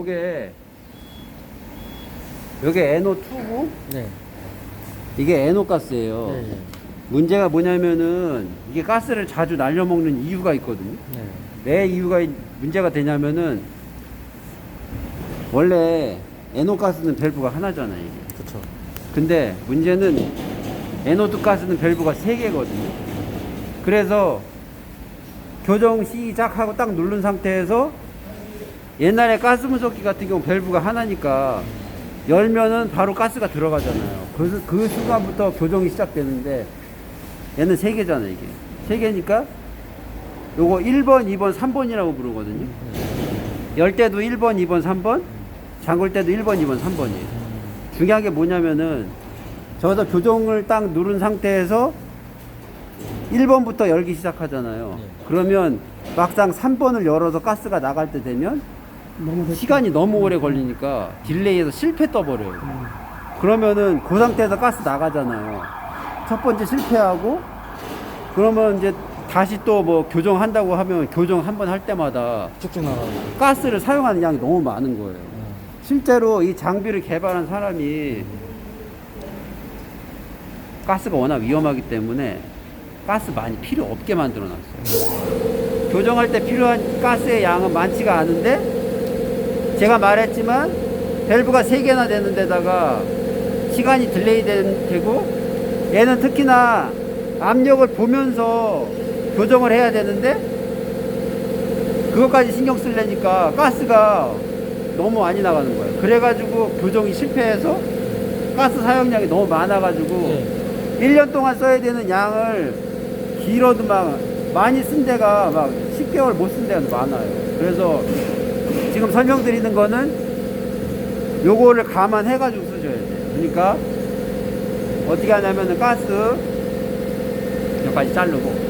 요게 요게 NO2고 네. 이게 NO가스예요. 네. 네. 문제가 뭐냐면은 이게 가스를 자주 날려 먹는 이유가 있거든요. 네. 왜 이유가 이- 문제가 되냐면은 원래 NO가스는 밸브가 하나잖아요. 이게. 그렇죠. 근데 문제는 NO2 가스는 밸브가 세 개거든요. 그래서 교정 시작하고 딱 누른 상태에서 옛날에 가스 분석기 같은 경우 밸브가 하나니까 열면은 바로 가스가 들어가잖아요. 그, 그 순간부터 교정이 시작되는데 얘는 세 개잖아요, 이게. 세 개니까 요거 1번, 2번, 3번이라고 부르거든요. 열 때도 1번, 2번, 3번, 잠글 때도 1번, 2번, 3번이에요. 중요한 게 뭐냐면은 저기서 교정을 딱 누른 상태에서 1번부터 열기 시작하잖아요. 네. 그러면 막상 3번을 열어서 가스가 나갈 때 되면 시간이 너무 오래 걸리니까 딜레이에서 실패 떠버려요. 그러면은 그 상태에서 가스 나가잖아요. 첫 번째 실패하고 그러면 이제 다시 또 뭐 교정한다고 하면 교정 한 번 할 때마다 쭉쭉 나가고. 가스를 사용하는 양이 너무 많은 거예요. 실제로 이 장비를 개발한 사람이 가스가 워낙 위험하기 때문에 가스 많이 필요 없게 만들어 놨어요. 교정할 때 필요한 가스의 양은 많지가 않은데 제가 말했지만 밸브가 3개나 되는 데다가 시간이 딜레이 된- 되고 얘는 특히나 압력을 보면서 교정을 해야 되는데 그것까지 신경 쓰려니까 가스가 너무 많이 나가는 거예요. 그래가지고 교정이 실패해서 가스 사용량이 너무 많아가지고 네. 1년 동안 써야 되는 양을 길어도 막 많이 쓴 데가 막 10개월 못 쓴 데가 많아요. 그래서 지금 설명드리는 거는 요거를 감안해 가지고 쓰셔야 돼요. 그러니까 어떻게 하냐면은 가스 여기까지 자르고